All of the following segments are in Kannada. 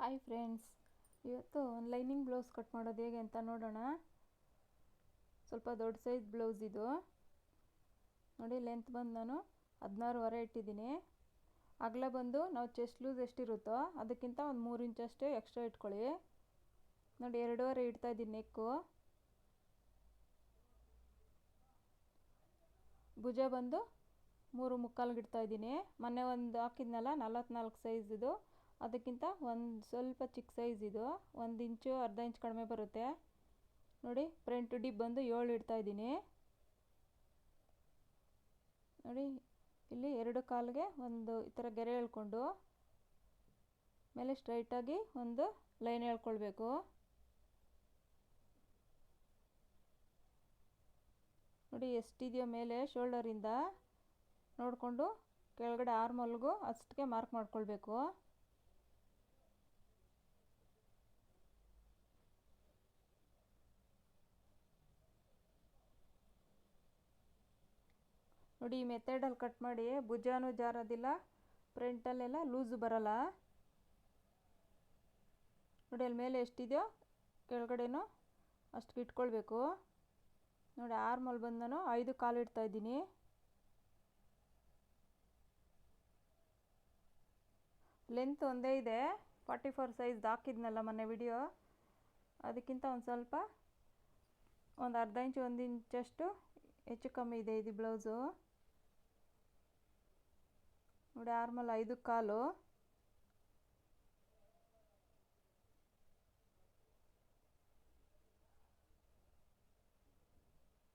ಹಾಯ್ ಫ್ರೆಂಡ್ಸ್ ಇವತ್ತು ಲೈನಿಂಗ್ ಬ್ಲೌಸ್ ಕಟ್ ಮಾಡೋದು ಹೇಗೆ ಅಂತ ನೋಡೋಣ. ಸ್ವಲ್ಪ ದೊಡ್ಡ ಸೈಜ್ ಬ್ಲೌಸ್ ಇದು. ನೋಡಿ ಲೆಂತ್ ಬಂದು ನಾನು ಹದಿನಾರುವರೆ ಇಟ್ಟಿದ್ದೀನಿ. ಅಗಲ ಬಂದು ನಾವು ಚೆಸ್ಟ್ ಲೂಸ್ ಎಷ್ಟಿರುತ್ತೋ ಅದಕ್ಕಿಂತ ಒಂದು ಮೂರು ಇಂಚಷ್ಟು ಎಕ್ಸ್ಟ್ರಾ ಇಟ್ಕೊಳ್ಳಿ. ನೋಡಿ ಎರಡೂವರೆ ಇಡ್ತಾ ಇದ್ದೀನಿ ನೆಕ್ಕು ಭುಜ ಬಂದು ಮೂರು ಮುಕ್ಕಾಲ್ಗೆ ಇಡ್ತಾ ಇದ್ದೀನಿ. ಮೊನ್ನೆ ಒಂದು ಹಾಕಿದ್ನಲ್ಲ ನಲ್ವತ್ನಾಲ್ಕು ಇದು. ಅದಕ್ಕಿಂತ ಒಂದು ಸ್ವಲ್ಪ ಚಿಕ್ಕ ಸೈಜ್ ಇದು. ಒಂದು ಇಂಚು ಅರ್ಧ ಇಂಚ್ ಕಡಿಮೆ ಬರುತ್ತೆ. ನೋಡಿ ಫ್ರಂಟ್ ಡಿಪ್ ಬಂದು ಏಳು ಇಡ್ತಾ ಇದ್ದೀನಿ. ನೋಡಿ, ಇಲ್ಲಿ ಎರಡು ಕಾಲಿಗೆ ಒಂದು ಈ ಥರ ಗೆರೆ ಎಳ್ಕೊಂಡು ಮೇಲೆ ಸ್ಟ್ರೈಟಾಗಿ ಒಂದು ಲೈನ್ ಎಳ್ಕೊಳ್ಬೇಕು ನೋಡಿ, ಎಷ್ಟಿದೆಯೋ ಮೇಲೆ ಶೋಲ್ಡರಿಂದ ನೋಡಿಕೊಂಡು ಕೆಳಗಡೆ ಆರ್ಮಲ್ಗೂ ಅಷ್ಟಕ್ಕೆ ಮಾರ್ಕ್ ಮಾಡ್ಕೊಳ್ಬೇಕು. ನೋಡಿ, ಈ ಮೆಥಡಲ್ಲಿ ಕಟ್ ಮಾಡಿ, ಭುಜಾನು ಜಾರೋದಿಲ್ಲ ಫ್ರಂಟಲ್ಲೆಲ್ಲ ಲೂಸು ಬರಲ್ಲ. ನೋಡಿ ಅಲ್ಲಿ ಮೇಲೆ ಎಷ್ಟಿದೆಯೋ, ಕೆಳಗಡೆನೂ ಅಷ್ಟಕ್ಕೆ ಇಟ್ಕೊಳ್ಬೇಕು. ನೋಡಿ ಆರ್ಮಲ್ ಬಂದು ನಾನು ಐದು ಕಾಲು ಇಡ್ತಾ ಇದ್ದೀನಿ. ಲೆಂತ್ ಒಂದೇ ಇದೆ. ಫಾರ್ಟಿ ಫೋರ್ ಸೈಜ್ದು ಹಾಕಿದ್ನಲ್ಲ ಮೊನ್ನೆ ವಿಡಿಯೋ ಅದಕ್ಕಿಂತ ಒಂದು ಸ್ವಲ್ಪ, ಒಂದು ಅರ್ಧ ಇಂಚು ಒಂದು ಇಂಚಷ್ಟು ಹೆಚ್ಚು ಕಮ್ಮಿ ಇದೆ ಇದು ಬ್ಲೌಸು ನೋಡಿ ಆರ್ಮಲ್ ಐದು ಕಾಲು.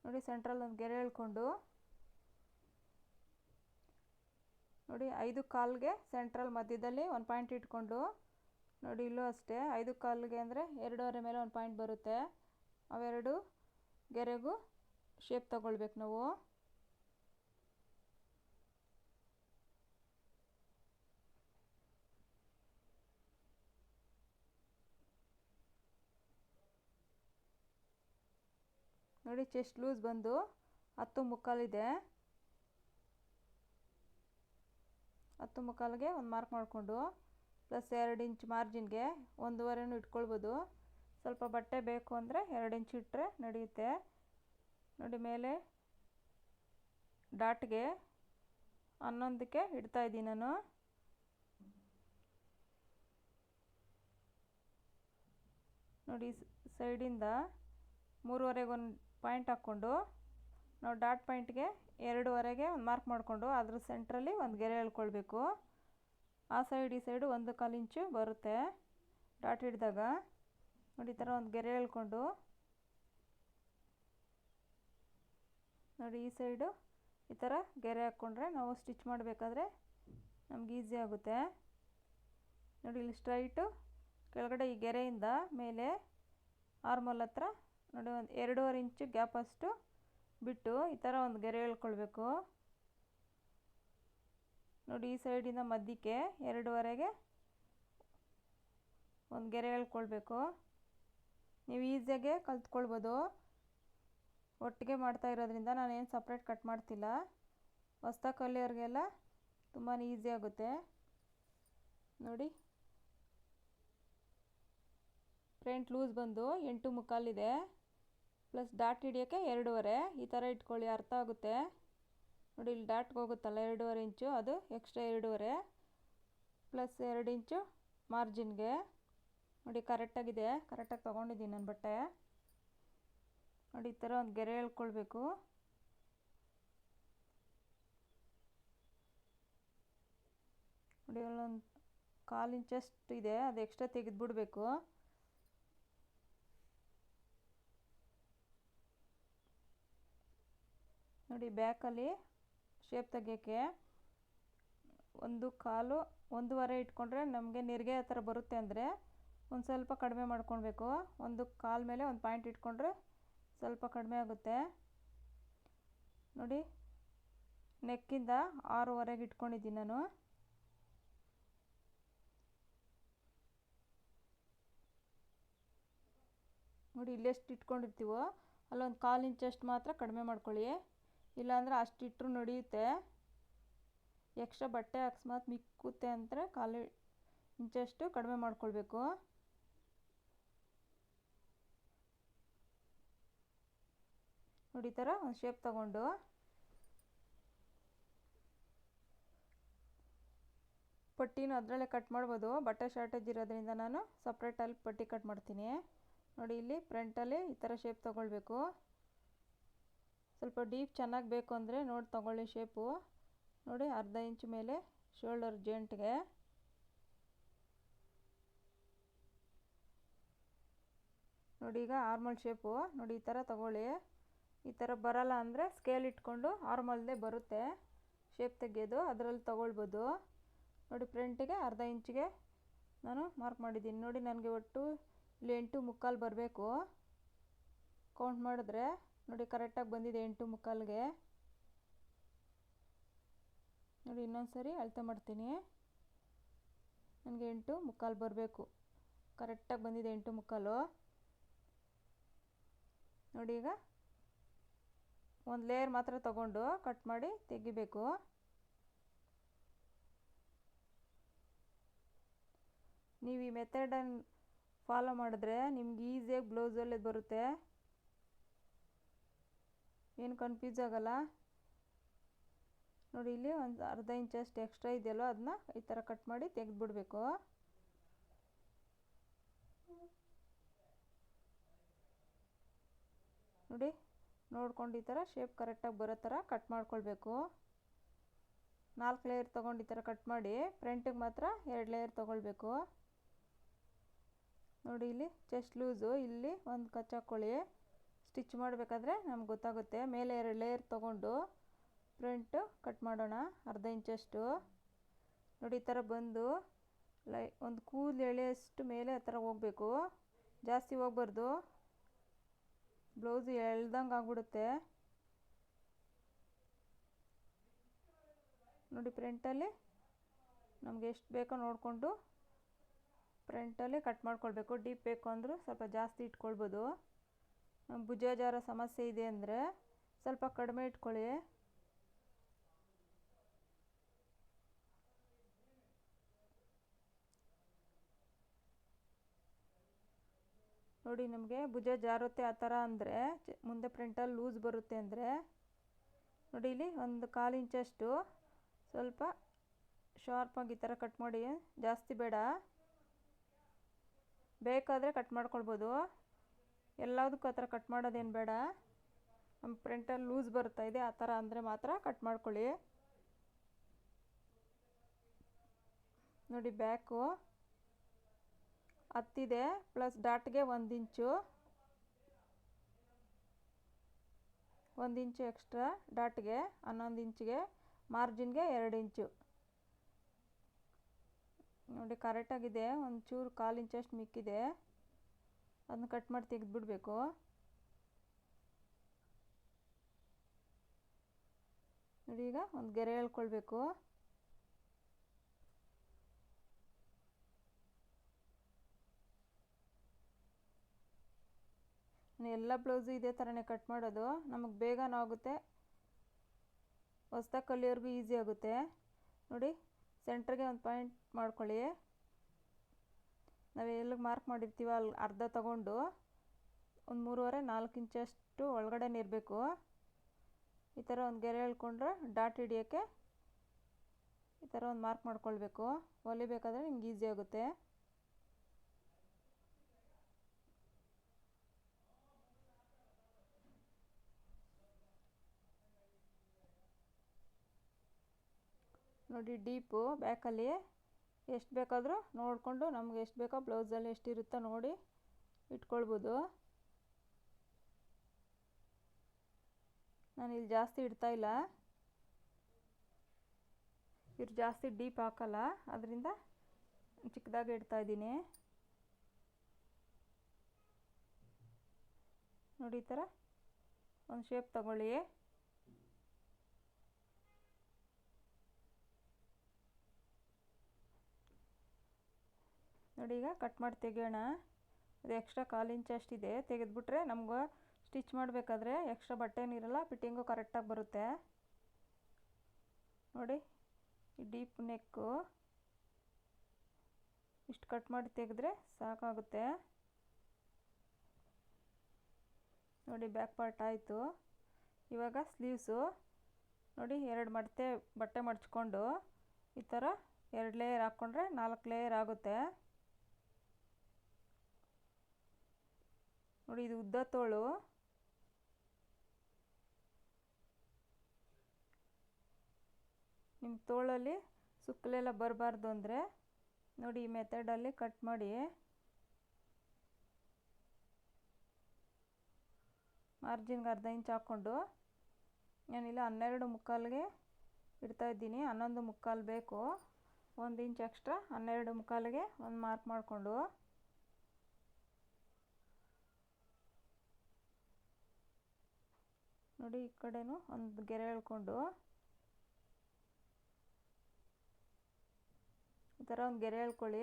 ನೋಡಿ ಸೆಂಟ್ರಲ್ ಒಂದು ಗೆರೆ ಎಳ್ಕೊಂಡು ನೋಡಿ, ಐದು ಕಾಲ್ಗೆ ಸೆಂಟ್ರಲ್ ಮಧ್ಯದಲ್ಲಿ ಒಂದು ಪಾಯಿಂಟ್ ಇಟ್ಕೊಂಡು. ನೋಡಿ, ಇಲ್ಲೂ ಅಷ್ಟೇ, ಐದು ಕಾಲ್ಗೆ ಅಂದರೆ ಎರಡೂವರೆ ಮೇಲೆ ಒಂದು ಪಾಯಿಂಟ್ ಬರುತ್ತೆ. ಅವೆರಡು ಗೆರೆಗೂ ಶೇಪ್ ತಗೊಳ್ಬೇಕು ನಾವು. ನೋಡಿ ಚೆಸ್ಟ್ ಲೂಸ್ ಬಂದು ಹತ್ತು ಮುಕ್ಕಾಲಿದೆ. ಹತ್ತು ಮುಕ್ಕಾಲಿಗೆ ಒಂದು ಮಾರ್ಕ್ ಮಾಡಿಕೊಂಡು ಪ್ಲಸ್ ಎರಡು ಇಂಚ್ ಮಾರ್ಜಿನ್ಗೆ ಒಂದೂವರೆನೂ ಇಟ್ಕೊಳ್ಬೋದು. ಸ್ವಲ್ಪ ಬಟ್ಟೆ ಬೇಕು ಅಂದರೆ ಎರಡು ಇಂಚ್ ಇಟ್ಟರೆ ನಡೆಯುತ್ತೆ. ನೋಡಿ, ಮೇಲೆ ಡಾಟ್ಗೆ ಹನ್ನೊಂದಕ್ಕೆ ಇಡ್ತಾ ಇದ್ದೀನಿ ನಾನು. ನೋಡಿ ಸೈಡಿಂದ ಮೂರುವರೆಗೆ ಒಂದು ಪಾಯಿಂಟ್ ಹಾಕ್ಕೊಂಡು ನಾವು ಡಾಟ್ ಪಾಯಿಂಟ್ಗೆ ಎರಡೂವರೆಗೆ ಒಂದು ಮಾರ್ಕ್ ಮಾಡಿಕೊಂಡು ಅದ್ರ ಸೆಂಟ್ರಲ್ಲಿ ಒಂದು ಗೆರೆ ಎಳ್ಕೊಳ್ಬೇಕು ಆ ಸೈಡ್, ಈ ಸೈಡು ಒಂದು ಕಾಲು ಇಂಚು ಬರುತ್ತೆ. ಡಾಟ್ ಹಿಡಿದಾಗ ನೋಡಿ, ಈ ಥರ ಒಂದು ಗೆರೆ ಎಳ್ಕೊಂಡು ನೋಡಿ, ಈ ಸೈಡು ಈ ಥರ ಗೆರೆ ಹಾಕ್ಕೊಂಡ್ರೆ ನಾವು ಸ್ಟಿಚ್ ಮಾಡಬೇಕಾದ್ರೆ ನಮ್ಗೆ ಈಸಿ ಆಗುತ್ತೆ. ನೋಡಿ, ಇಲ್ಲಿ ಸ್ಟ್ರೈಟು ಕೆಳಗಡೆ ಈ ಗೆರೆಯಿಂದ ಮೇಲೆ ಆರ್ಮಲ್ ಹತ್ರ ನೋಡಿ, ಒಂದು ಎರಡೂವರೆ ಇಂಚು ಗ್ಯಾಪ್ ಅಷ್ಟು ಬಿಟ್ಟು ಈ ಥರ ಒಂದು ಗೆರೆ ಎಳ್ಕೊಳ್ಬೇಕು ನೋಡಿ, ಈ ಸೈಡಿನ ಮಧ್ಯಕ್ಕೆ ಎರಡೂವರೆಗೆ ಒಂದು ಗೆರೆ ಎಳ್ಕೊಳ್ಬೇಕು ನೀವು ಈಸಿಯಾಗೆ ಕಲ್ತ್ಕೊಳ್ಬೋದು. ಒಟ್ಟಿಗೆ ಮಾಡ್ತಾ ಇರೋದ್ರಿಂದ ನಾನೇನು ಸಪ್ರೇಟ್ ಕಟ್ ಮಾಡ್ತಿಲ್ಲ. ಹೊಸ್ತ ಕಲಿಯೋರಿಗೆಲ್ಲ ತುಂಬಾ ಈಸಿ ಆಗುತ್ತೆ. ನೋಡಿ. ಫ್ರಂಟ್ ಲೂಸ್ ಬಂದು ಎಂಟು ಮುಕ್ಕಾಲಿದೆ. ಪ್ಲಸ್ ಡಾಟ್ ಹಿಡಿಯೋಕ್ಕೆ ಎರಡೂವರೆ. ಈ ಥರ ಇಟ್ಕೊಳ್ಳಿ, ಅರ್ಥ ಆಗುತ್ತೆ? ನೋಡಿ, ಇಲ್ಲಿ ಡಾಟ್ಗೆ ಹೋಗುತ್ತಲ್ಲ, ಎರಡೂವರೆ ಇಂಚು, ಅದು ಎಕ್ಸ್ಟ್ರಾ ಎರಡೂವರೆ. ಪ್ಲಸ್ ಎರಡು ಇಂಚು ಮಾರ್ಜಿನ್ಗೆ ನೋಡಿ ಕರೆಕ್ಟಾಗಿದೆ ಕರೆಕ್ಟಾಗಿ ತೊಗೊಂಡಿದ್ದೀನಿ ನನ್ನ ಬಟ್ಟೆ. ನೋಡಿ, ಈ ಥರ ಒಂದು ಗೆರೆ ಎಳ್ಕೊಳ್ಬೇಕು ನೋಡಿ, ಅಲ್ಲೊಂದು ಕಾಲು ಇಂಚಷ್ಟು ಇದೆ, ಅದು ಎಕ್ಸ್ಟ್ರಾ ತೆಗೆದುಬಿಡ್ಬೇಕು. ನೋಡಿ ಬ್ಯಾಕಲ್ಲಿ ಶೇಪ್ ತೆಗಿಯೋಕ್ಕೆ ಒಂದು ಕಾಲು ಒಂದೂವರೆ ಇಟ್ಕೊಂಡ್ರೆ ನಮಗೆ ನಿರ್ಗೆ ಆ ಥರ ಬರುತ್ತೆ ಅಂದರೆ ಒಂದು ಸ್ವಲ್ಪ ಕಡಿಮೆ ಮಾಡ್ಕೊಳ್ಬೇಕು. ಒಂದು ಕಾಲು ಮೇಲೆ ಒಂದು ಪಾಯಿಂಟ್ ಇಟ್ಕೊಂಡ್ರೆ ಸ್ವಲ್ಪ ಕಡಿಮೆ ಆಗುತ್ತೆ. ನೋಡಿ ನೆಕ್ಕಿಂದ ಆರೂವರೆಗೆ ಇಟ್ಕೊಂಡಿದ್ದೀನಿ ನಾನು. ನೋಡಿ, ಇಲ್ಲೆಷ್ಟು ಇಟ್ಕೊಂಡಿರ್ತೀವೋ, ಅಲ್ಲೊಂದು ಕಾಲು ಇಂಚಷ್ಟು ಮಾತ್ರ ಕಡಿಮೆ ಮಾಡ್ಕೊಳ್ಳಿ. ಇಲ್ಲಾಂದರೆ ಅಷ್ಟು ಇಟ್ಟರು ನಡೆಯುತ್ತೆ ಎಕ್ಸ್ಟ್ರಾ ಬಟ್ಟೆ ಅಕಸ್ಮಾತ್ ಮಿಕ್ಕುತ್ತೆ ಅಂದರೆ ಕಾಲು ಇಂಚಷ್ಟು ಕಡಿಮೆ ಮಾಡ್ಕೊಳ್ಬೇಕು. ನೋಡಿ ಥರ ಒಂದು ಶೇಪ್ ತಗೊಂಡು. ಪಟ್ಟಿನ ಅದರಲ್ಲೇ ಕಟ್ ಮಾಡ್ಬೋದು. ಬಟ್ಟೆ ಶಾರ್ಟೇಜ್ ಇರೋದ್ರಿಂದ ನಾನು ಸಪ್ರೇಟಲ್ಲಿ ಪಟ್ಟಿ ಕಟ್ ಮಾಡ್ತೀನಿ. ನೋಡಿ ಇಲ್ಲಿ ಫ್ರಂಟಲ್ಲಿ ಈ ಥರ ಶೇಪ್ ತೊಗೊಳ್ಬೇಕು. ಸ್ವಲ್ಪ ಡೀಪ್ ಚೆನ್ನಾಗಿ ಬೇಕು ಅಂದರೆ ನೋಡಿ ತೊಗೊಳ್ಳಿ ಶೇಪು. ನೋಡಿ ಅರ್ಧ ಇಂಚ್ ಮೇಲೆ ಶೋಲ್ಡರ್ ಜೇಂಟ್ಗೆ. ನೋಡಿ ಈಗ ಆರ್ಮಲ್ ಶೇಪು. ನೋಡಿ ಈ ಥರ ತಗೊಳ್ಳಿ. ಈ ಥರ ಬರಲ್ಲ ಅಂದರೆ ಸ್ಕೇಲ್ ಇಟ್ಕೊಂಡು ಆರ್ಮಲ್ದೇ ಬರುತ್ತೆ. ಶೇಪ್ ತೆಗೆಯೋದು, ಅದರಲ್ಲಿ ತೊಗೊಳ್ಬೋದು. ನೋಡಿ ಫ್ರಂಟಿಗೆ ಅರ್ಧ ಇಂಚಿಗೆ ನಾನು ಮಾರ್ಕ್ ಮಾಡಿದ್ದೀನಿ. ನೋಡಿ ನನಗೆ ಒಟ್ಟು ಇಲ್ಲಿ ಎಂಟು ಮುಕ್ಕಾಲು ಬರಬೇಕು. ಕೌಂಟ್ ಮಾಡಿದ್ರೆ ನೋಡಿ ಕರೆಕ್ಟಾಗಿ ಬಂದಿದೆ ಎಂಟು ಮುಕ್ಕಾಲಿಗೆ. ನೋಡಿ, ಇನ್ನೊಂದು ಸರಿ ಅಳತೆ ಮಾಡ್ತೀನಿ. ನನಗೆ ಎಂಟು ಮುಕ್ಕಾಲು ಬರಬೇಕು. ಕರೆಕ್ಟಾಗಿ ಬಂದಿದೆ ಎಂಟು ಮುಕ್ಕಾಲು. ನೋಡಿ, ಈಗ ಒಂದು ಲೇಯರ್ ಮಾತ್ರ ತಗೊಂಡು ಕಟ್ ಮಾಡಿ ತೆಗಿಬೇಕು. ನೀವು ಈ ಮೆಥಡನ್ನು ಫಾಲೋ ಮಾಡಿದ್ರೆ ನಿಮ್ಗೆ ಈಸಿಯಾಗಿ ಬ್ಲೌಸಲ್ಲಿ ಬರುತ್ತೆ. ಏನು ಕನ್ಫ್ಯೂಸ್ ಆಗಲ್ಲ. ನೋಡಿ, ಇಲ್ಲಿ ಒಂದು ಅರ್ಧ ಇಂಚಷ್ಟು ಎಕ್ಸ್ಟ್ರಾ ಇದೆಯಲ್ಲೋ ಅದನ್ನ ಈ ಥರ ಕಟ್ ಮಾಡಿ ತೆಗೆದುಬಿಡ್ಬೇಕು. ನೋಡಿ, ನೋಡ್ಕೊಂಡು ಈ ಥರ ಶೇಪ್ ಕರೆಕ್ಟಾಗಿ ಬರೋ ಥರ ಕಟ್ ಮಾಡ್ಕೊಳ್ಬೇಕು. ನಾಲ್ಕು ಲೇಯರ್ ತೊಗೊಂಡು ಈ ಥರ ಕಟ್ ಮಾಡಿ ಫ್ರಂಟಿಗೆ ಮಾತ್ರ ಎರಡು ಲೇಯರ್ ತೊಗೊಳ್ಬೇಕು. ನೋಡಿ, ಇಲ್ಲಿ ಚೆಸ್ಟ್ ಲೂಸು ಇಲ್ಲಿ ಒಂದು ಕಚ್ಚಾಕೊಳ್ಳಿ ಸ್ಟಿಚ್ ಮಾಡಬೇಕಾದ್ರೆ ನಮ್ಗೆ ಗೊತ್ತಾಗುತ್ತೆ. ಮೇಲೆ ಎರಡು ಲೇಯರ್ ತೊಗೊಂಡು ಫ್ರಂಟು ಕಟ್ ಮಾಡೋಣ. ಅರ್ಧ ಇಂಚಷ್ಟು ನೋಡಿ, ಈ ಥರ ಬಂದು ಲೈ, ಒಂದು ಕೂದಲು ಎಳೆಯಷ್ಟು ಮೇಲೆ ಆ ಥರ ಹೋಗಬೇಕು. ಜಾಸ್ತಿ ಹೋಗ್ಬಾರ್ದು. ಬ್ಲೌಸು ಎಳ್ದಂಗೆ ಆಗ್ಬಿಡುತ್ತೆ. ನೋಡಿ, ಫ್ರಂಟಲ್ಲಿ ನಮ್ಗೆ ಎಷ್ಟು ಬೇಕೋ ನೋಡಿಕೊಂಡು ಫ್ರಂಟಲ್ಲಿ ಕಟ್ ಮಾಡ್ಕೊಳ್ಬೇಕು. ಡೀಪ್ ಬೇಕು ಅಂದರೂ ಸ್ವಲ್ಪ ಜಾಸ್ತಿ ಇಟ್ಕೊಳ್ಬೋದು. ಭುಜ ಜಾರ ಸಮಸ್ಯೆ ಇದೆ ಅಂದರೆ ಸ್ವಲ್ಪ ಕಡಿಮೆ ಇಟ್ಕೊಳ್ಳಿ. ನೋಡಿ ನಮಗೆ ಭುಜ ಜಾರುತ್ತೆ ಆ ಥರ ಅಂದರೆ ಮುಂದೆ ಪ್ರಿಂಟಲ್ಲಿ ಲೂಸ್ ಬರುತ್ತೆ ಅಂದರೆ ನೋಡಿ ಇಲ್ಲಿ ಒಂದು ಕಾಲು ಇಂಚಷ್ಟು ಸ್ವಲ್ಪ ಶಾರ್ಪಾಗಿ ಈ ಥರ ಕಟ್ ಮಾಡಿ ಜಾಸ್ತಿ ಬೇಡ. ಬೇಕಾದರೆ ಕಟ್ ಮಾಡ್ಕೊಳ್ಬೋದು. ಎಲ್ಲದಕ್ಕೂ ಆ ಥರ ಕಟ್ ಮಾಡೋದೇನು ಬೇಡ. ನಮ್ಮ ಫ್ರಂಟಲ್ಲಿ ಲೂಸ್ ಬರ್ತಾ ಇದೆ, ಆ ಥರ ಅಂದರೆ ಮಾತ್ರ ಕಟ್ ಮಾಡ್ಕೊಳ್ಳಿ. ನೋಡಿ ಬ್ಯಾಕು ಹತ್ತಿದೆ ಪ್ಲಸ್ ಡಾಟ್ಗೆ ಒಂದು ಇಂಚು ಒಂದು ಇಂಚು ಎಕ್ಸ್ಟ್ರಾ ಡಾಟ್ಗೆ ಹನ್ನೊಂದು ಇಂಚಿಗೆ ಮಾರ್ಜಿನ್ಗೆ ಎರಡು ಇಂಚು ನೋಡಿ ಕರೆಕ್ಟಾಗಿದೆ ಒಂಚೂರು ಚೂರು ಕಾಲು ಇಂಚಷ್ಟು ಮಿಕ್ಕಿದೆ. ಅದನ್ನ ಕಟ್ ಮಾಡಿ ತೆಗೆದುಬಿಡ್ಬೇಕು. ನೋಡಿ ಈಗ ಒಂದು ಗೆರೆ ಎಳ್ಕೊಳ್ಬೇಕು. ಎಲ್ಲ ಬ್ಲೌಸು ಇದೇ ಥರನೇ ಕಟ್ ಮಾಡೋದು. ನಮಗೆ ಬೇಗನೂ ಆಗುತ್ತೆ. ಹೊಸ್ದಾಗಿ ಕಲಿಯೋರಿಗೂ ಈಸಿ ಆಗುತ್ತೆ. ನೋಡಿ ಸೆಂಟ್ರಿಗೆ ಒಂದು ಪಾಯಿಂಟ್ ಮಾಡ್ಕೊಳ್ಳಿ. ನಾವು ಎಲ್ಲಿಗೆ ಮಾರ್ಕ್ ಮಾಡಿರ್ತೀವೋ ಅಲ್ಲಿ ಅರ್ಧ ತಗೊಂಡು ಒಂದು ಮೂರುವರೆ ನಾಲ್ಕು ಇಂಚಷ್ಟು ಒಳಗಡೆ ಇರಬೇಕು ಈ ಥರ ಒಂದು ಗೆರೆ ಎಳ್ಕೊಂಡ್ರೆ ಡಾಟ್ ಹಿಡಿಯೋಕ್ಕೆ ಈ ಥರ ಒಂದು ಮಾರ್ಕ್ ಮಾಡ್ಕೊಳ್ಬೇಕು. ಹೊಲಿಬೇಕಾದ್ರೆ ನಿಮ್ಗೆ ಈಸಿ ಆಗುತ್ತೆ. ನೋಡಿ ಡೀಪು ಬ್ಯಾಕಲ್ಲಿ ಎಷ್ಟು ಬೇಕಾದರೂ ನೋಡಿಕೊಂಡು ನಮ್ಗೆ ಎಷ್ಟು ಬೇಕೋ ಬ್ಲೌಸಲ್ಲಿ ಎಷ್ಟಿರುತ್ತೋ ನೋಡಿ ಇಟ್ಕೊಳ್ಬೋದು. ನಾನು ಇಲ್ಲಿ ಜಾಸ್ತಿ ಇಡ್ತಾ ಇಲ್ಲ. ಇವ್ರು ಜಾಸ್ತಿ ಡೀಪ್ ಹಾಕಲ್ಲ, ಅದರಿಂದ ಚಿಕ್ಕದಾಗಿ ಇಡ್ತಾ ಇದ್ದೀನಿ. ನೋಡಿ ಈ ಥರ ಒಂದು ಶೇಪ್ ತಗೊಳ್ಳಿ. ನೋಡಿ, ಈಗ ಕಟ್ ಮಾಡಿ ತೆಗೆಯೋಣ. ಅದು ಎಕ್ಸ್ಟ್ರಾ ಕಾಲು ಇಂಚ್ ಅಷ್ಟಿದೆ. ತೆಗೆದುಬಿಟ್ರೆ ನಮ್ಗೆ ಸ್ಟಿಚ್ ಮಾಡಬೇಕಾದ್ರೆ ಎಕ್ಸ್ಟ್ರಾ ಬಟ್ಟೆನಿರಲ್ಲ ಫಿಟ್ಟಿಂಗು ಕರೆಕ್ಟಾಗಿ ಬರುತ್ತೆ. ನೋಡಿ, ಈ ಡೀಪ್ ನೆಕ್ಕು ಇಷ್ಟು ಕಟ್ ಮಾಡಿ ತೆಗೆದ್ರೆ ಸಾಕಾಗುತ್ತೆ. ನೋಡಿ ಬ್ಯಾಕ್ ಪಾರ್ಟ್ ಆಯಿತು. ಇವಾಗ ಸ್ಲೀವ್ಸು ನೋಡಿ, ಎರಡು ಮಡತೆ ಬಟ್ಟೆ ಮಡ್ಚ್ಕೊಂಡು ಈ ಥರ ಎರಡು ಲೇಯರ್ ಹಾಕ್ಕೊಂಡ್ರೆ ನಾಲ್ಕು ಲೇಯರ್ ಆಗುತ್ತೆ. ನೋಡಿ ಇದು ಉದ್ದ ತೋಳು. ನಿಮ್ಮ ತೋಳಲ್ಲಿ ಸುಕ್ಕಲೆಲ್ಲ ಬರಬಾರ್ದು ಅಂದರೆ ನೋಡಿ ಈ ಮೆಥಡಲ್ಲಿ ಕಟ್ ಮಾಡಿ. ಮಾರ್ಜಿನ್ಗೆ ಅರ್ಧ ಇಂಚ್ ಹಾಕ್ಕೊಂಡು ನಾನಿಲ್ಲ ಹನ್ನೆರಡು ಮುಕ್ಕಾಲಿಗೆ ಇಡ್ತಾಯಿದ್ದೀನಿ ಹನ್ನೊಂದು ಮುಕ್ಕಾಲು ಬೇಕು. ಒಂದು ಇಂಚ್ ಎಕ್ಸ್ಟ್ರಾ ಹನ್ನೆರಡು ಮುಕ್ಕಾಲಿಗೆ ಒಂದು ಮಾರ್ಕ್ ಮಾಡಿಕೊಂಡು. ನೋಡಿ ಈ ಕಡೆನೂ ಒಂದು ಗೆರೆ ಎಳ್ಕೊಂಡು ಈ ಥರ ಒಂದು ಗೆರೆ ಎಳ್ಕೊಳ್ಳಿ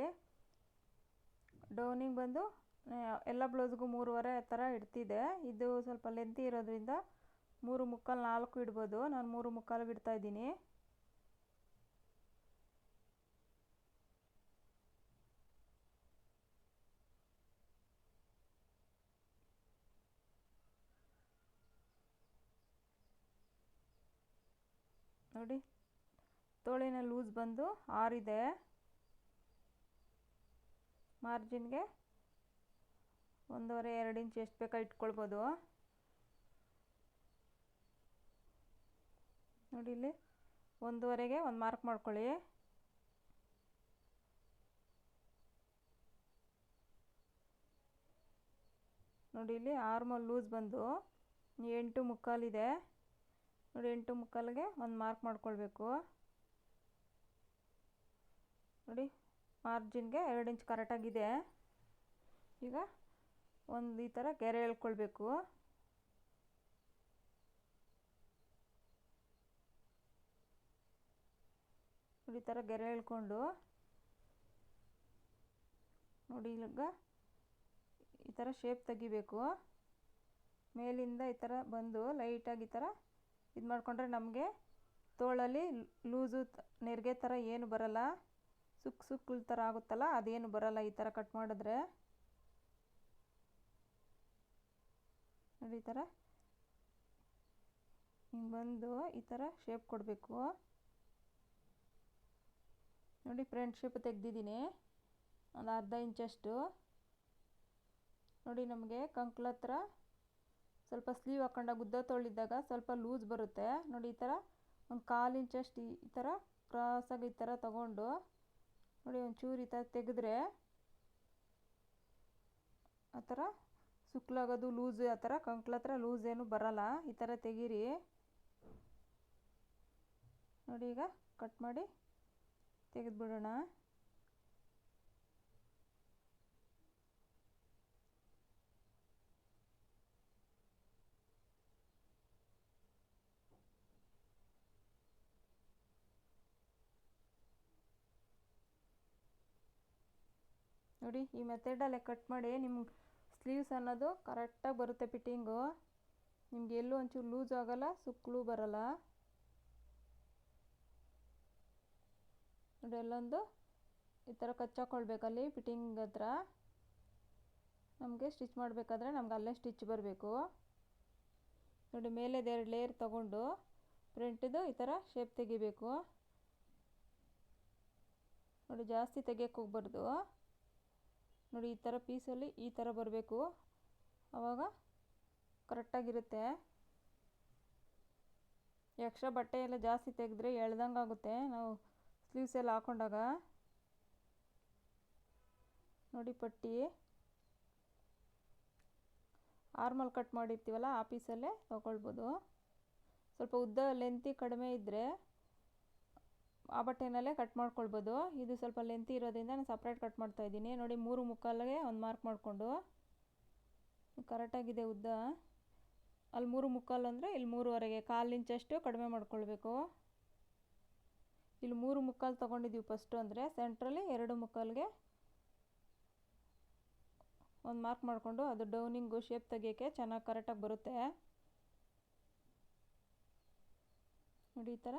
ಡೌನಿಗೆ ಬಂದು ಎಲ್ಲ ಬ್ಲೌಸ್ಗೂ ಮೂರುವರೆ ಥರ ಇಡ್ತಿದೆ. ಇದು ಸ್ವಲ್ಪ ಲೆಂತಿ ಇರೋದ್ರಿಂದ ಮೂರು ಮುಕ್ಕಾಲು ನಾಲ್ಕು ಇಡ್ಬೋದು. ನಾನು ಮೂರು ಮುಕ್ಕಾಲಿಗೆ ಇಡ್ತಾ ನೋಡಿ. ತೋಳಿನ ಲೂಸ್ ಬಂದು ಆರಿದೆ. ಮಾರ್ಜಿನ್ಗೆ ಒಂದೂವರೆ ಎರಡು ಇಂಚ್ ಎಷ್ಟು ಬೇಕಾ ಇಟ್ಕೊಳ್ಬೋದು. ನೋಡಿ ಇಲ್ಲಿ ಒಂದೂವರೆಗೆ ಒಂದು ಮಾರ್ಕ್ ಮಾಡ್ಕೊಳ್ಳಿ. ನೋಡಿ ಇಲ್ಲಿ ಆರ್ಮಲ್ ಲೂಸ್ ಬಂದು ಎಂಟು ಮುಕ್ಕಾಲಿದೆ. ನೋಡಿ ಎಂಟು ಮುಕ್ಕಾಲಿಗೆ ಒಂದು ಮಾರ್ಕ್ ಮಾಡ್ಕೊಳ್ಬೇಕು. ನೋಡಿ ಮಾರ್ಜಿನ್ಗೆ ಎರಡು ಇಂಚ್ ಕರೆಕ್ಟಾಗಿದೆ ಈಗ ಒಂದು ಈ ಥರ ಗೆರೆ ಎಳ್ಕೊಳ್ಬೇಕು ನೋಡಿ, ಈ ಥರ ಗೆರೆ ಎಳ್ಕೊಂಡು ನೋಡಿ, ಈಗ ಈ ಥರ ಶೇಪ್ ತೆಗಿಬೇಕು. ಮೇಲಿಂದ ಈ ಥರ ಬಂದು ಲೈಟಾಗಿ ಈ ಥರ ಇದು ಮಾಡಿಕೊಂಡ್ರೆ ನಮಗೆ ತೋಳಲ್ಲಿ ಲೂಸು ನೆರಿಗೆ ಥರ ಏನು ಬರಲ್ಲ. ಸುಕ್ ಸುಕ್ಕುಲ್ ಥರ ಆಗುತ್ತಲ್ಲ, ಅದೇನು ಬರಲ್ಲ ಈ ಥರ ಕಟ್ ಮಾಡಿದ್ರೆ. ನೋಡಿ ಈ ಥರ ಹಿಂಗೆ ಬಂದು ಈ ಥರ ಶೇಪ್ ಕೊಡಬೇಕು. ನೋಡಿ ಫ್ರೆಂಡ್ ಶೇಪ್ ತೆಗ್ದಿದ್ದೀನಿ. ಒಂದು ಅರ್ಧ ಇಂಚಷ್ಟು ನೋಡಿ ನಮಗೆ ಕಂಕ್ಳ ಹತ್ರ ಸ್ವಲ್ಪ ಸ್ಲೀವ್ ಹಾಕೊಂಡಾಗ ಉದ್ದ ತೊಳಿದಾಗ ಸ್ವಲ್ಪ ಲೂಸ್ ಬರುತ್ತೆ. ನೋಡಿ ಈ ಥರ ಒಂದು ಕಾಲು ಇಂಚಷ್ಟು ಈ ಥರ ಕ್ರಾಸಾಗಿ ಈ ಥರ ತಗೊಂಡು ನೋಡಿ ಒಂಚೂರು ಈ ಥರ ತೆಗೆದ್ರೆ ಆ ಥರ ಸುಕ್ಲಾಗೋದು ಲೂಸ್ ಆ ಥರ ಕಂಕ್ಳ ಹತ್ರ ಲೂಸ್ ಏನು ಬರಲ್ಲ. ಈ ಥರ ತೆಗೀರಿ. ನೋಡಿ ಈಗ ಕಟ್ ಮಾಡಿ ತೆಗೆದುಬಿಡೋಣ. ನೋಡಿ, ಈ ಮೆಥಡಲ್ಲೇ ಕಟ್ ಮಾಡಿ ನಿಮ್ಗೆ ಸ್ಲೀವ್ಸ್ ಅನ್ನೋದು ಕರೆಕ್ಟಾಗಿ ಬರುತ್ತೆ ಫಿಟ್ಟಿಂಗು ನಿಮ್ಗೆ ಎಲ್ಲೂ ಒಂಚೂರು ಲೂಸ್ ಆಗೋಲ್ಲ ಸುಕ್ಕಲು ಬರೋಲ್ಲ. ನೋಡಿ ಅಲ್ಲೊಂದು ಈ ಥರ ಕಚ್ಚಾಕೊಳ್ಬೇಕಲ್ಲಿ ಫಿಟ್ಟಿಂಗ್ ಹತ್ರ. ನಮಗೆ ಸ್ಟಿಚ್ ಮಾಡಬೇಕಾದ್ರೆ ನಮ್ಗೆ ಅಲ್ಲೇ ಸ್ಟಿಚ್ ಬರಬೇಕು. ನೋಡಿ, ಮೇಲೆದು ಎರಡು ಲೇಯರ್ ತಗೊಂಡು ಫ್ರಂಟಿದು ಈ ಥರ ಶೇಪ್ ತೆಗಿಬೇಕು. ನೋಡಿ, ಜಾಸ್ತಿ ತೆಗಿಯೋಕ್ಕೆ ಹೋಗ್ಬಾರ್ದು. ನೋಡಿ, ಈ ಥರ ಪೀಸಲ್ಲಿ ಈ ಥರ ಬರಬೇಕು. ಆವಾಗ ಕರೆಕ್ಟಾಗಿರುತ್ತೆ ಎಕ್ಸ್ಟ್ರಾ ಬಟ್ಟೆ ಎಲ್ಲ ಜಾಸ್ತಿ ತೆಗೆದ್ರೆ ಎಳ್ದಂಗೆ ಆಗುತ್ತೆ. ನಾವು ಸ್ಲೀವ್ಸ್ ಎಲ್ಲ ಹಾಕೊಂಡಾಗ. ನೋಡಿ, ಪಟ್ಟಿ. ಆರ್ಮಲ್ ಕಟ್ ಮಾಡಿರ್ತೀವಲ್ಲ, ಆ ಪೀಸಲ್ಲೇ ತೊಗೊಳ್ಬೋದು. ಸ್ವಲ್ಪ ಉದ್ದ ಲೆಂತಿ ಕಡಿಮೆ ಇದ್ದರೆ ಆ ಬಟ್ಟೆನಲ್ಲೇ ಕಟ್ ಮಾಡ್ಕೊಳ್ಬೋದು. ಇದು ಸ್ವಲ್ಪ ಲೆಂತಿ ಇರೋದ್ರಿಂದ ನಾನು ಸಪ್ರೇಟ್ ಕಟ್ ಮಾಡ್ತಾ ಇದ್ದೀನಿ. ನೋಡಿ ಮೂರು ಮುಕ್ಕಾಲಿಗೆ ಒಂದು ಮಾರ್ಕ್ ಮಾಡಿಕೊಂಡು. ಕರೆಕ್ಟಾಗಿದೆ ಉದ್ದ. ಅಲ್ಲಿ ಮೂರು ಮುಕ್ಕಾಲು ಅಂದರೆ ಇಲ್ಲಿ ಮೂರುವರೆಗೆ. ಕಾಲು ಇಂಚಷ್ಟು ಕಡಿಮೆ ಮಾಡ್ಕೊಳ್ಬೇಕು. ಇಲ್ಲಿ ಮೂರು ಮುಕ್ಕಾಲು ತೊಗೊಂಡಿದ್ದೀವಿ ಫಸ್ಟು ಅಂದರೆ ಸೆಂಟ್ರಲ್ಲಿ ಎರಡು ಮುಕ್ಕಾಲಿಗೆ ಒಂದು ಮಾರ್ಕ್ ಮಾಡಿಕೊಂಡು ಅದು ಡೌನಿಂಗು ಶೇಪ್ ತೆಗಿಯೋಕ್ಕೆ ಚೆನ್ನಾಗಿ ಕರೆಕ್ಟಾಗಿ ಬರುತ್ತೆ. ನೋಡಿ ಈ ಥರ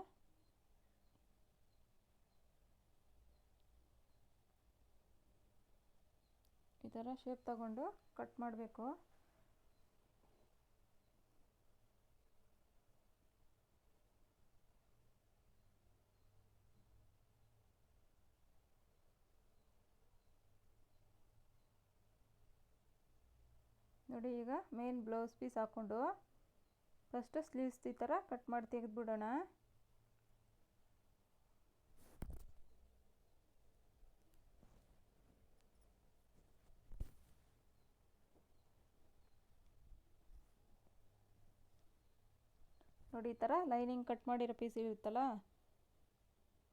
ಥರ ಶೇಪ್ ತಗೊಂಡು ಕಟ್ ಮಾಡಬೇಕು. ನೋಡಿ ಈಗ ಮೇನ್ ಬ್ಲೌಸ್ ಪೀಸ್ ಹಾಕ್ಕೊಂಡು ಫಸ್ಟು ಸ್ಲೀವ್ಸ್ ಈ ಥರ ಕಟ್ ಮಾಡಿ ತೆಗೆದುಬಿಡೋಣ. ನೋಡಿ ಈ ಥರ ಲೈನಿಂಗ್ ಕಟ್ ಮಾಡಿರೋ ಪೀಸ್ ಇರುತ್ತಲ್ಲ?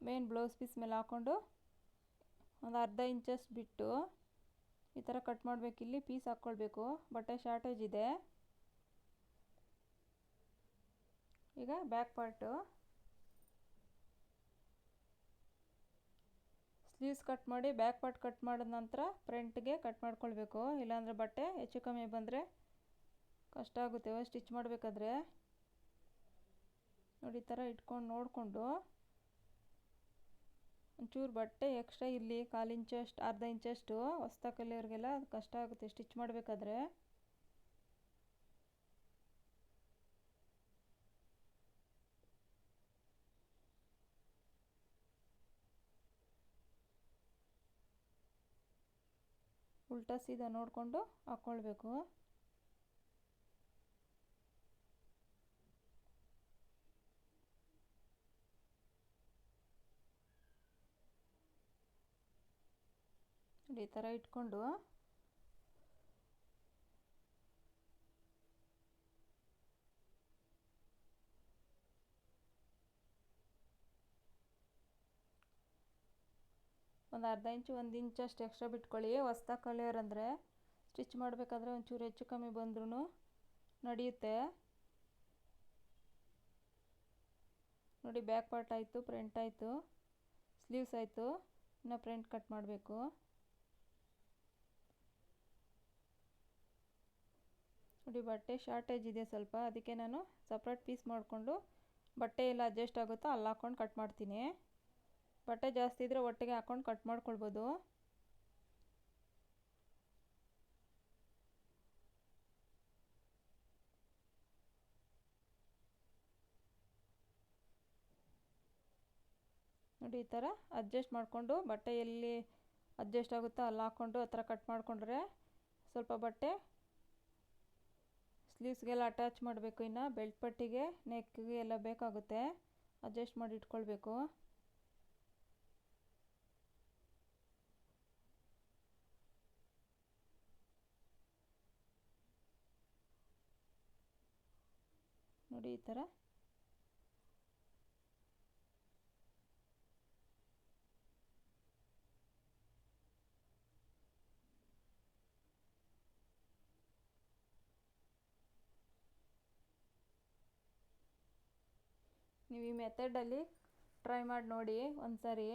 ಮೇನ್ ಬ್ಲೌಸ್ ಪೀಸ್ ಮೇಲೆ ಹಾಕ್ಕೊಂಡು ಒಂದು ಅರ್ಧ ಇಂಚಸ್ ಬಿಟ್ಟು ಈ ಥರ ಕಟ್ ಮಾಡಬೇಕು. ಇಲ್ಲಿ ಪೀಸ್ ಹಾಕ್ಕೊಳ್ಬೇಕು. ಬಟ್ಟೆ ಶಾರ್ಟೇಜ್ ಇದೆ. ಈಗ ಬ್ಯಾಕ್ ಪಾರ್ಟು ಸ್ಲೀವ್ಸ್ ಕಟ್ ಮಾಡಿ ಬ್ಯಾಕ್ ಪಾರ್ಟ್ ಕಟ್ ಮಾಡಿದ ನಂತರ ಫ್ರಂಟ್ಗೆ ಕಟ್ ಮಾಡ್ಕೊಳ್ಬೇಕು. ಇಲ್ಲಾಂದರೆ ಬಟ್ಟೆ ಹೆಚ್ಚು ಕಮ್ಮಿ ಬಂದರೆ ಕಷ್ಟ ಆಗುತ್ತೆ. ಸ್ಟಿಚ್ ಮಾಡಬೇಕಾದ್ರೆ. ನೋಡಿ, ಈ ಥರ ಇಟ್ಕೊಂಡು ನೋಡಿಕೊಂಡು ಒಂಚೂರು ಬಟ್ಟೆ ಎಕ್ಸ್ಟ್ರಾ ಇಲ್ಲಿ ಕಾಲು ಇಂಚಷ್ಟು ಅರ್ಧ ಇಂಚಷ್ಟು ಹೊಸ್ತಾ ಕಲಿಯೋರಿಗೆಲ್ಲ ಅದು ಕಷ್ಟ ಆಗುತ್ತೆ. ಸ್ಟಿಚ್ ಮಾಡಬೇಕಾದ್ರೆ. ಉಲ್ಟಾ ಸೀದಾ ನೋಡಿಕೊಂಡು ಹಾಕ್ಕೊಳ್ಬೇಕು ಈ ಥರ ಇಟ್ಕೊಂಡು ಒಂದು ಅರ್ಧ ಇಂಚು, ಒಂದು ಇಂಚಷ್ಟು ಎಕ್ಸ್ಟ್ರಾ ಬಿಟ್ಕೊಳ್ಳಿ. ಹೊಸ್ದ ಕಲಿಯೋರು ಅಂದರೆ ಸ್ಟಿಚ್ ಮಾಡಬೇಕಾದ್ರೆ ಒಂಚೂರು ಹೆಚ್ಚು ಕಮ್ಮಿ ಬಂದ್ರೂ ನಡೆಯುತ್ತೆ. ನೋಡಿ ಬ್ಯಾಕ್ ಪಾರ್ಟ್ ಆಯಿತು ಪ್ರಿಂಟ್ ಆಯಿತು ಸ್ಲೀವ್ಸ್ ಆಯಿತು, ಇನ್ನು ಫ್ರಂಟ್ ಕಟ್ ಮಾಡಬೇಕು. ನೋಡಿ ಬಟ್ಟೆ ಶಾರ್ಟೇಜ್ ಇದೆ ಸ್ವಲ್ಪ. ಅದಕ್ಕೆ ನಾನು ಸಪ್ರೇಟ್ ಪೀಸ್ ಮಾಡಿಕೊಂಡು ಬಟ್ಟೆ ಎಲ್ಲ ಅಡ್ಜಸ್ಟ್ ಆಗುತ್ತೋ ಅಲ್ಲಿ ಹಾಕ್ಕೊಂಡು ಕಟ್ ಮಾಡ್ತೀನಿ. ಬಟ್ಟೆ ಜಾಸ್ತಿ ಇದ್ದರೆ ಒಟ್ಟಿಗೆ ಹಾಕ್ಕೊಂಡು ಕಟ್ ಮಾಡ್ಕೊಳ್ಬೋದು. ನೋಡಿ, ಈ ಥರ ಅಡ್ಜಸ್ಟ್ ಮಾಡಿಕೊಂಡು ಬಟ್ಟೆ ಎಲ್ಲಿ ಅಡ್ಜಸ್ಟ್ ಆಗುತ್ತೋ ಅಲ್ಲಿ ಹಾಕ್ಕೊಂಡು ಆ ಥರ ಕಟ್ ಮಾಡಿಕೊಂಡ್ರೆ ಸ್ವಲ್ಪ ಬಟ್ಟೆ ಸ್ಲೀವ್ಸ್ಗೆಲ್ಲ ಅಟ್ಯಾಚ್ ಮಾಡಬೇಕು ಇನ್ನು ಬೆಲ್ಟ್ ಪಟ್ಟಿಗೆ ನೆಕ್ಗೆ ಎಲ್ಲ ಬೇಕಾಗುತ್ತೆ. ಅಡ್ಜಸ್ಟ್ ಮಾಡಿ ಇಟ್ಕೊಳ್ಬೇಕು. ನೋಡಿ ಈ ಥರ ನೀವು ಈ ಮೆಥಡಲ್ಲಿ ಟ್ರೈ ಮಾಡಿ ನೋಡಿ ಒಂದು ಸಾರಿ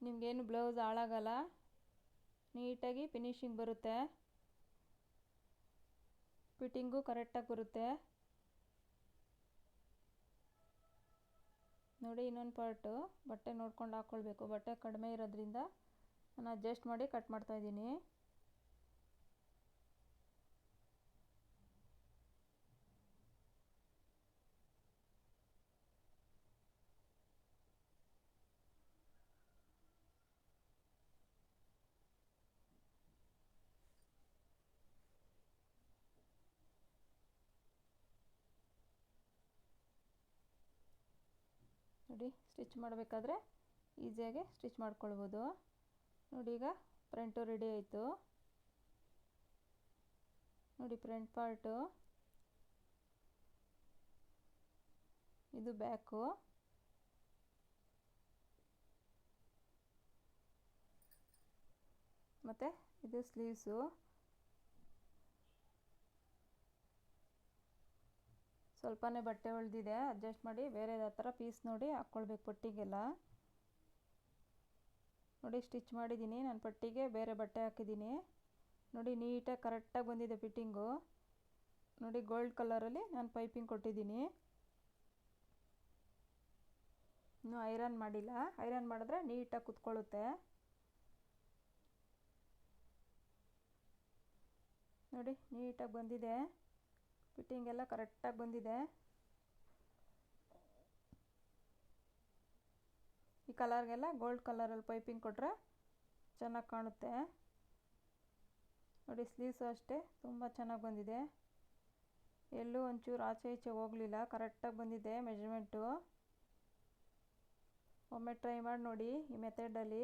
ನಿಮಗೇನು ಬ್ಲೌಸ್ ಹಾಳಾಗಲ್ಲ. ನೀಟಾಗಿ ಫಿನಿಶಿಂಗ್ ಬರುತ್ತೆ. ಫಿಟ್ಟಿಂಗು ಕರೆಕ್ಟಾಗಿ ಬರುತ್ತೆ. ನೋಡಿ ಇನ್ನೊಂದು ಪಾರ್ಟು. ಬಟ್ಟೆ ನೋಡ್ಕೊಂಡು ಹಾಕ್ಕೊಳ್ಬೇಕು. ಬಟ್ಟೆ ಕಡಿಮೆ ಇರೋದ್ರಿಂದ ನಾನು ಅಡ್ಜಸ್ಟ್ ಮಾಡಿ ಕಟ್ ಮಾಡ್ತಾಯಿದ್ದೀನಿ ನೋಡಿ ಸ್ಟಿಚ್ ಮಾಡಬೇಕಾದ್ರೆ ಈಸಿಯಾಗಿ ಸ್ಟಿಚ್ ಮಾಡ್ಕೊಳ್ಬೋದು. ನೋಡಿ ಈಗ ಫ್ರಂಟು ರೆಡಿ ಆಯಿತು. ನೋಡಿ ಫ್ರಂಟ್ ಪಾರ್ಟು ಇದು ಬ್ಯಾಕು ಮತ್ತು ಇದು ಸ್ಲೀವ್ಸು ಸ್ವಲ್ಪನೇ ಬಟ್ಟೆ ಉಳಿದಿದೆ ಅಡ್ಜಸ್ಟ್ ಮಾಡಿ ಬೇರೆ ಥರ ಪೀಸ್ ನೋಡಿ ಹಾಕ್ಕೊಳ್ಬೇಕು ಪಟ್ಟಿಗೆಲ್ಲ. ನೋಡಿ ಸ್ಟಿಚ್ ಮಾಡಿದ್ದೀನಿ, ನಾನು ಪಟ್ಟಿಗೆ ಬೇರೆ ಬಟ್ಟೆ ಹಾಕಿದ್ದೀನಿ. ನೋಡಿ ನೀಟಾಗಿ ಕರೆಕ್ಟಾಗಿ ಬಂದಿದೆ ಫಿಟ್ಟಿಂಗು ನೋಡಿ ಗೋಲ್ಡ್ ಕಲರಲ್ಲಿ ನಾನು ಪೈಪಿಂಗ್ ಕೊಟ್ಟಿದ್ದೀನಿ. ಇನ್ನೂ ಐರನ್ ಮಾಡಿಲ್ಲ ಐರನ್ ಮಾಡಿದ್ರೆ ನೀಟಾಗಿ ಕುತ್ಕೊಳ್ಳುತ್ತೆ. ನೋಡಿ ನೀಟಾಗಿ ಬಂದಿದೆ. ಫಿಟ್ಟಿಂಗ್ ಎಲ್ಲ ಕರೆಕ್ಟಾಗಿ ಬಂದಿದೆ. ಈ ಕಲರ್ಗೆಲ್ಲ ಗೋಲ್ಡ್ ಕಲರಲ್ಲಿ ಪೈಪಿಂಗ್ ಕೊಟ್ಟರೆ ಚೆನ್ನಾಗಿ ಕಾಣುತ್ತೆ. ನೋಡಿ ಸ್ಲೀವ್ಸು ಅಷ್ಟೇ, ತುಂಬ ಚೆನ್ನಾಗಿ ಬಂದಿದೆ. ಎಲ್ಲೂ ಒಂಚೂರು ಆಚೆ ಈಚೆ ಹೋಗಲಿಲ್ಲ ಕರೆಕ್ಟಾಗಿ ಬಂದಿದೆ ಮೆಜರ್ಮೆಂಟು ಒಮ್ಮೆ ಟ್ರೈ ಮಾಡಿ ನೋಡಿ ಈ ಮೆಥಡಲ್ಲಿ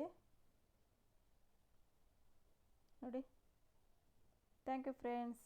ನೋಡಿ. Thank you friends